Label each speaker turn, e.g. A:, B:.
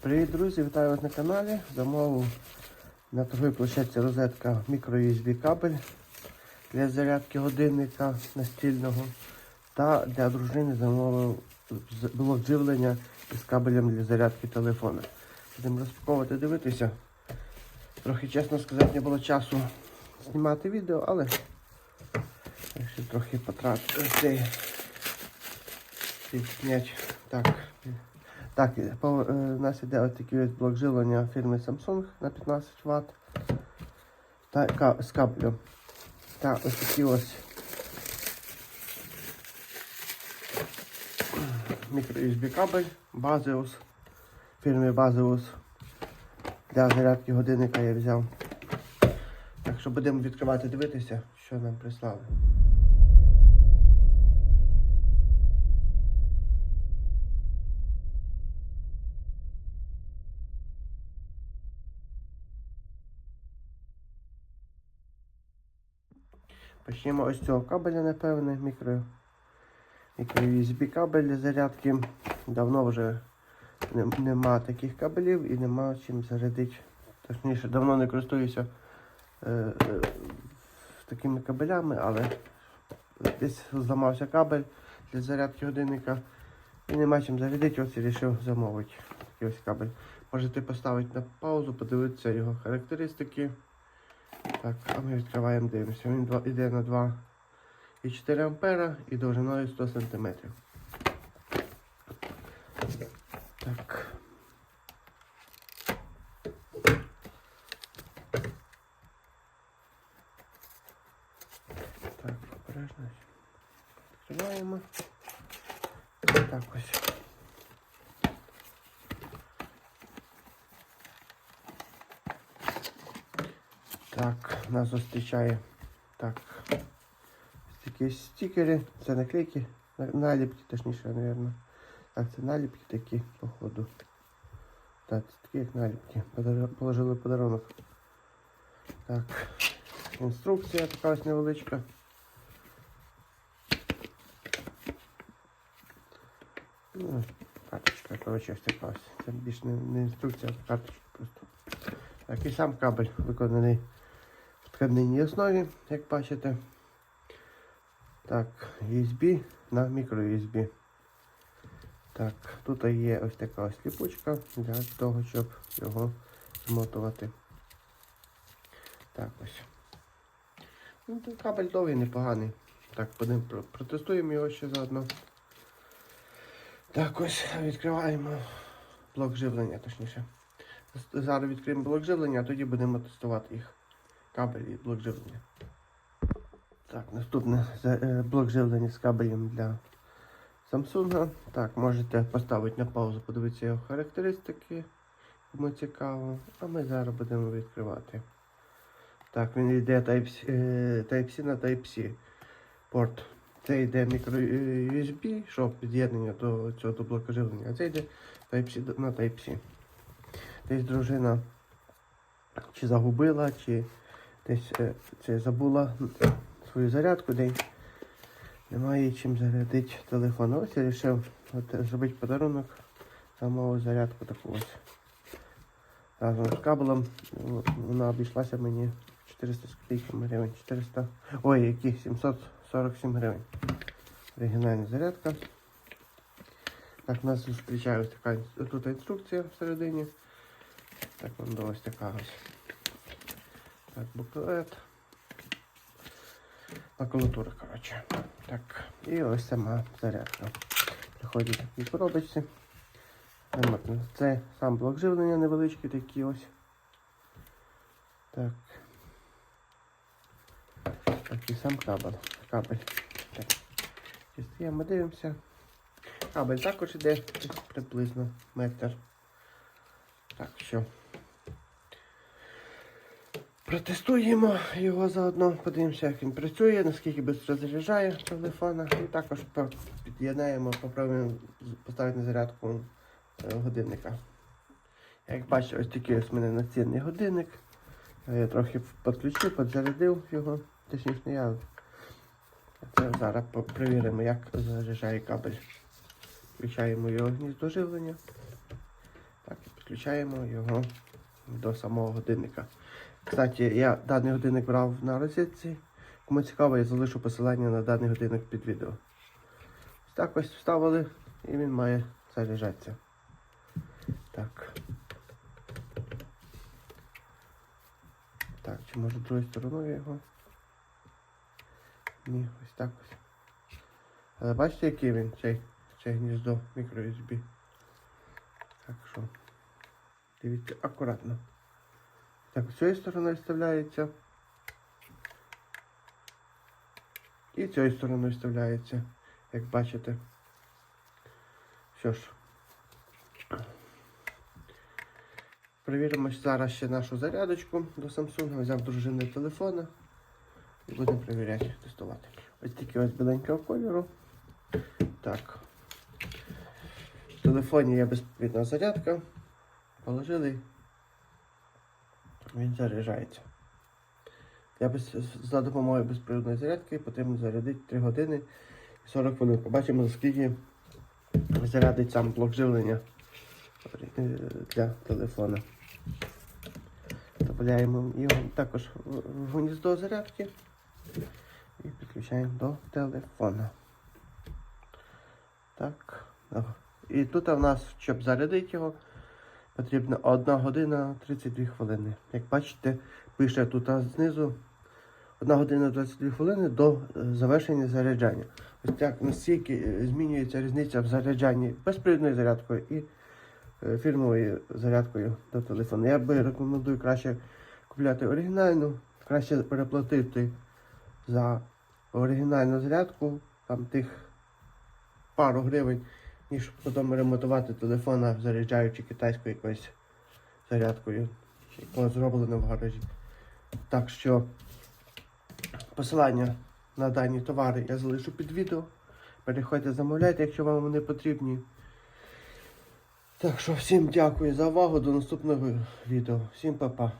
A: Привіт, друзі! Вітаю вас на каналі. Замовив на торговій площадці розетка мікро-USB кабель для зарядки годинника настільного. Та для дружини замовив з- блок живлення із кабелем для зарядки телефона. Будемо розпаковувати, дивитися. Трохи, чесно сказати, не було часу знімати відео, але якщо трохи потратити. Так. Так, по, е, у нас іде ось такий ось блок живлення фірми Samsung на 15 Вт. Та ка, з каблем. Та ось такий ось мікро-USB кабель Baseus. Фірми Baseus. Для зарядки годинника я взяв. Так що будемо відкривати, дивитися, що нам прислали. Почнемо ось цього кабеля, напевне, мікро, мікро USB кабель зарядки. Давно вже не- нема таких кабелів і нема чим зарядити. Точніше, давно не користуюся е, е, такими кабелями, але десь зламався кабель для зарядки годинника і нема чим зарядити, ось і вирішив замовити ось кабель. Можете поставити на паузу, подивитися його характеристики. Так, а ми відкриваємо, дивимося. Він йде на 2,4 ампера і довжиною 100 см. Так. Так, обережно. Відкриваємо. Так ось. Так, нас зустрічає. Так. Такі стікери, це наклейки, наліпки, точніше, мабуть. Так, це наліпки такі, походу. Так, це такі як наліпки. Положили подарунок. Так. Інструкція така ось невеличка. Ну, карточка, коротше, ось така ось. Це більш не, не інструкція, а карточка просто. Так, і сам кабель виконаний тканинній основі, як бачите. Так, USB на мікро-USB. Так, тут є ось така ось ліпучка для того, щоб його змотувати. Так ось. Ну, кабель довгий, непоганий. Так, будемо протестуємо його ще заодно. Так, ось відкриваємо блок живлення, точніше. Зараз відкриємо блок живлення, а тоді будемо тестувати їх. Кабель і блок живлення. Так, наступне е, блок живлення з кабелем для Samsung. Так, можете поставити на паузу, подивитися його характеристики, кому цікаво. А ми зараз будемо відкривати. Так, він йде Type-C е, на Type-C порт. Це йде мікро е, USB, що під'єднання до цього до блоку живлення, а це йде Type-C на Type-C. Десь дружина чи загубила, чи десь е, чи забула свою зарядку, де немає чим зарядити телефон. Ось я вирішив зробити подарунок, замовив зарядку таку ось. Разом з кабелем вона обійшлася мені 400 з копійками гривень. 400. Ой, які 747 гривень. Оригінальна зарядка. Так, нас зустрічає ось така тут інструкція всередині. Так, воно ось така ось. Так, буклет. Макулатура, коротше. Так, і ось сама зарядка. Приходить в такій коробочці. Це сам блок живлення невеличкий такий ось. Так. Так, і сам кабель. Кабель. Так. Дістаємо, дивимося. Кабель також іде приблизно метр. Так, що. Протестуємо його заодно, подивимося, як він працює, наскільки швидко заряджає телефона. І також під'єднаємо, попробуємо поставити на зарядку е, годинника. Як бачите, ось такий ось у мене націнний годинник. Е, Я трохи підключив, підзарядив його, точніше я. Це зараз перевіримо, як заряджає кабель. Включаємо його гніздо живлення. Так, підключаємо його до самого годинника. Кстати, я даний годинник брав на розетці. Кому цікаво, я залишу посилання на даний годинник під відео. Ось так ось вставили і він має заряджатися. Так. Так, чи може другою стороною його? Ні, ось так ось. Але бачите, який він, цей, цей гніздо мікро USB. Так що. Дивіться акуратно. Так, з цієї сторони вставляється. І цією стороною вставляється, як бачите. Що ж. Перевіримо зараз ще нашу зарядочку до Samsung. Взяв дружини телефона. І будемо перевіряти, тестувати. Ось тільки ось біленького кольору. Так. В телефоні є безповідна зарядка. Положили. Він заряджається. Я без, за допомогою безпровідної зарядки потрібно зарядити 3 години і 40 хвилин. Побачимо, скільки зарядить сам блок живлення е, для телефона. Вставляємо його також в гніздо зарядки і підключаємо до телефона. Так. І тут у нас, щоб зарядити його, потрібно 1 година 32 хвилини. Як бачите, пише тут знизу 1 година 22 хвилини до е, завершення заряджання. Ось так настільки е, змінюється різниця в заряджанні безпровідною зарядкою і е, фірмовою зарядкою до телефону. Я би рекомендую краще купляти оригінальну, краще переплатити за оригінальну зарядку, там тих пару гривень, ніж потім ремонтувати телефона, заряджаючи китайською якоюсь зарядкою, якого зроблено в гаражі. Так що посилання на дані товари я залишу під відео. Переходьте, замовляйте, якщо вам вони потрібні. Так що всім дякую за увагу. До наступного відео. Всім па-па.